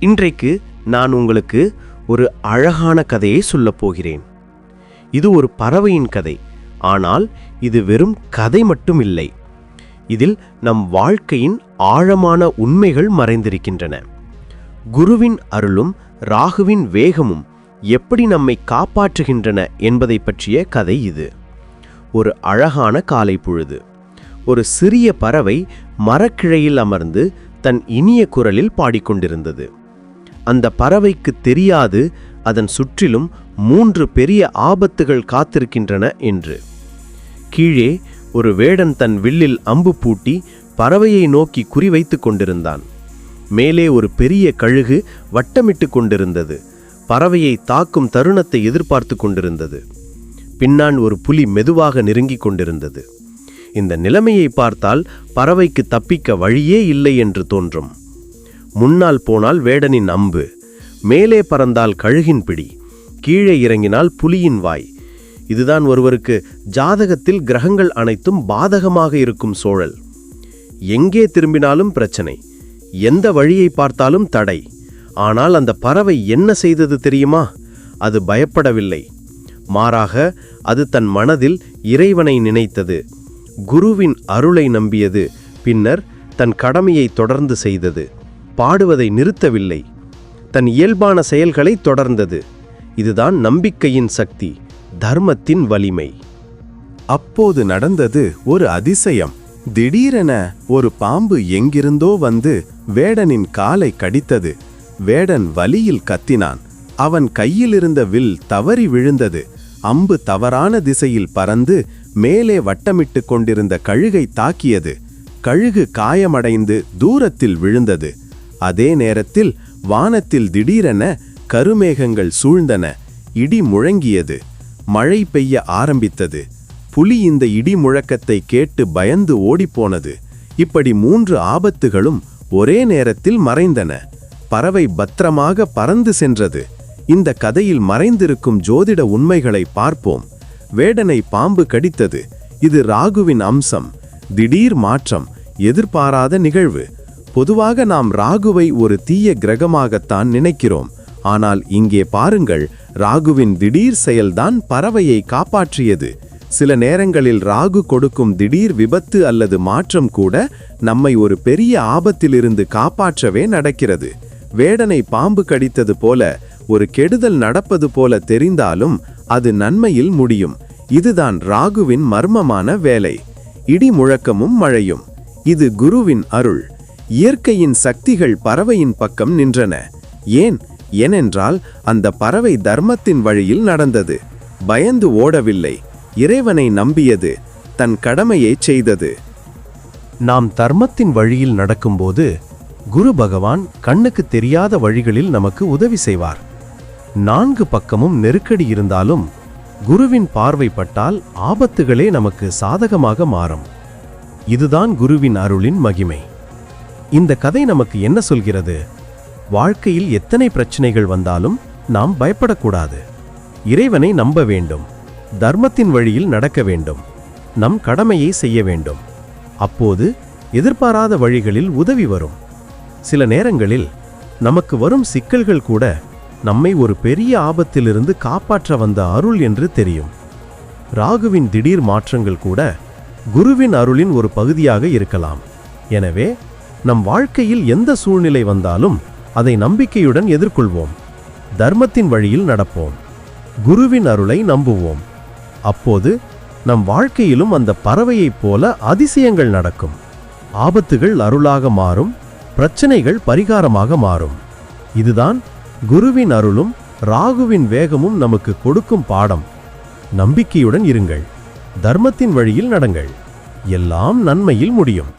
இன்றைக்கு நான் உங்களுக்கு ஒரு அழகான கதையை சொல்லப் போகிறேன். இது ஒரு பறவையின் கதை. ஆனால் இது வெறும் கதை மட்டும் இல்லை இதில் நம் வாழ்க்கையின் ஆழமான உண்மைகள் மறைந்திருக்கின்றன. குருவின் அருளும் ராகுவின் வேகமும் எப்படி நம்மை காப்பாற்றுகின்றன என்பதை பற்றிய கதை இது. ஒரு அழகான காலை பொழுது. ஒரு சிறிய பறவை மரக்கிழையில் அமர்ந்து தன் இனிய குரலில் பாடிக்கொண்டிருந்தது. அந்த பறவைக்கு தெரியாது அதன் சுற்றிலும் மூன்று பெரிய ஆபத்துகள் காத்திருக்கின்றன என்று. கீழே ஒரு வேடன் தன் வில்லில் அம்பு பூட்டி பறவையை நோக்கி குறிவைத்துக் கொண்டிருந்தான். மேலே ஒரு பெரிய கழுகு வட்டமிட்டு கொண்டிருந்தது. பறவையை தாக்கும் தருணத்தை எதிர்பார்த்து கொண்டிருந்தது. பின்னான் ஒரு புலி மெதுவாக நெருங்கிக் கொண்டிருந்தது. இந்த நிலைமையை பார்த்தால் பறவைக்கு தப்பிக்க வழியே இல்லை என்று தோன்றும். முன்னால் போனால் வேடனின் அம்பு மேலே பறந்தால் கழுகின் பிடி கீழே இறங்கினால் புலியின் வாய். இதுதான் ஒருவருக்கு ஜாதகத்தில் கிரகங்கள் அனைத்தும் பாதகமாக இருக்கும் சூழல். எங்கே திரும்பினாலும் பிரச்சனை எந்த வழியை பார்த்தாலும் தடை. ஆனால் அந்த பறவை என்ன செய்தது தெரியுமா? அது பயப்படவில்லை. மாறாக அது தன் மனதில் இறைவனை நினைத்தது குருவின் அருளை நம்பியது பின்னர் தன் கடமையை தொடர்ந்து செய்தது. பாடுவதை நிறுத்தவில்லை. தன் இயல்பான செயல்களை தொடர்ந்தது. இதுதான் நம்பிக்கையின் சக்தி தர்மத்தின் வலிமை. அப்போது நடந்தது ஒரு அதிசயம். திடீரென ஒரு பாம்பு எங்கிருந்தோ வந்து வேடனின் காலை கடித்தது. வேடன் வலியில் கத்தினான். அவன் கையிலிருந்த வில் தவறி விழுந்தது. அம்பு தவறான திசையில் பறந்து மேலே வட்டமிட்டு கொண்டிருந்த கழுகை தாக்கியது. கழுகு காயமடைந்து தூரத்தில் விழுந்தது. அதே நேரத்தில் வானத்தில் திடீரென கருமேகங்கள் சூழ்ந்தன. இடி முழங்கியது. மழை பெய்ய ஆரம்பித்தது. புலி இந்த இடி முழக்கத்தை கேட்டு பயந்து ஓடிப்போனது. இப்படி மூன்று ஆபத்துகளும் ஒரே நேரத்தில் மறைந்தன. பறவை பத்திரமாக பறந்து சென்றது. இந்த கதையில் மறைந்திருக்கும் ஜோதிட உண்மைகளை பார்ப்போம். வேடனை பாம்பு கடித்தது. இது ராகுவின் அம்சம். திடீர் மாற்றம். எதிர்பாராத நிகழ்வு. பொதுவாக நாம் ராகுவை ஒரு தீய கிரகமாகத்தான் நினைக்கிறோம். ஆனால் இங்கே பாருங்கள் ராகுவின் திடீர் செயல்தான் பறவையை காப்பாற்றியது. சில நேரங்களில் ராகு கொடுக்கும் திடீர் விபத்து அல்லது மாற்றம் கூட நம்மை ஒரு பெரிய ஆபத்திலிருந்து காப்பாற்றவே நடக்கிறது. வேடனை பாம்பு கடித்தது போல ஒரு கெடுதல் நடப்பது போல தெரிந்தாலும் அது நன்மையில் முடியும். இதுதான் ராகுவின் மர்மமான வேலை. இடி முழக்கமும் மழையும். இது குருவின் அருள். இயற்கையின் சக்திகள் பறவையின் பக்கம் நின்றன. ஏன்? ஏனென்றால் அந்த பறவை தர்மத்தின் வழியில் நடந்தது. பயந்து ஓடவில்லை. இறைவனை நம்பியது. தன் கடமையை செய்தது. நாம் தர்மத்தின் வழியில் நடக்கும்போது குரு பகவான் கண்ணுக்கு தெரியாத வழிகளில் நமக்கு உதவி செய்வார். நான்கு பக்கமும் நெருக்கடி இருந்தாலும் குருவின் பார்வைப்பட்டால் ஆபத்துகளே நமக்கு சாதகமாக மாறும். இதுதான் குருவின் அருளின் மகிமை. இந்த கதை நமக்கு என்ன சொல்கிறது? வாழ்க்கையில் எத்தனை பிரச்சனைகள் வந்தாலும் நாம் பயப்படக்கூடாது. இறைவனை நம்ப வேண்டும். தர்மத்தின் வழியில் நடக்க வேண்டும். நம் கடமையை செய்ய வேண்டும். அப்போது எதிர்பாராத வழிகளில் உதவி வரும். சில நேரங்களில் நமக்கு வரும் சிக்கல்கள் கூட நம்மை ஒரு பெரிய ஆபத்திலிருந்து காப்பாற்ற வந்த அருள் என்று தெரியும். ராகுவின் திடீர் மாற்றங்கள் கூட குருவின் அருளின் ஒரு பகுதியாக இருக்கலாம். எனவே நம் வாழ்க்கையில் எந்த சூழ்நிலை வந்தாலும் அதை நம்பிக்கையுடன் எதிர்கொள்வோம். தர்மத்தின் வழியில் நடப்போம். குருவின் அருளை நம்புவோம். அப்போது நம் வாழ்க்கையிலும் அந்த பறவையைப் போல அதிசயங்கள் நடக்கும். ஆபத்துகள் அருளாக மாறும். பிரச்சனைகள் பரிகாரமாக மாறும். இதுதான் குருவின் அருளும் ராகுவின் வேகமும் நமக்கு கொடுக்கும் பாடம். நம்பிக்கையுடன் இருங்கள். தர்மத்தின் வழியில் நடங்கள். எல்லாம் நன்மையில் முடியும்.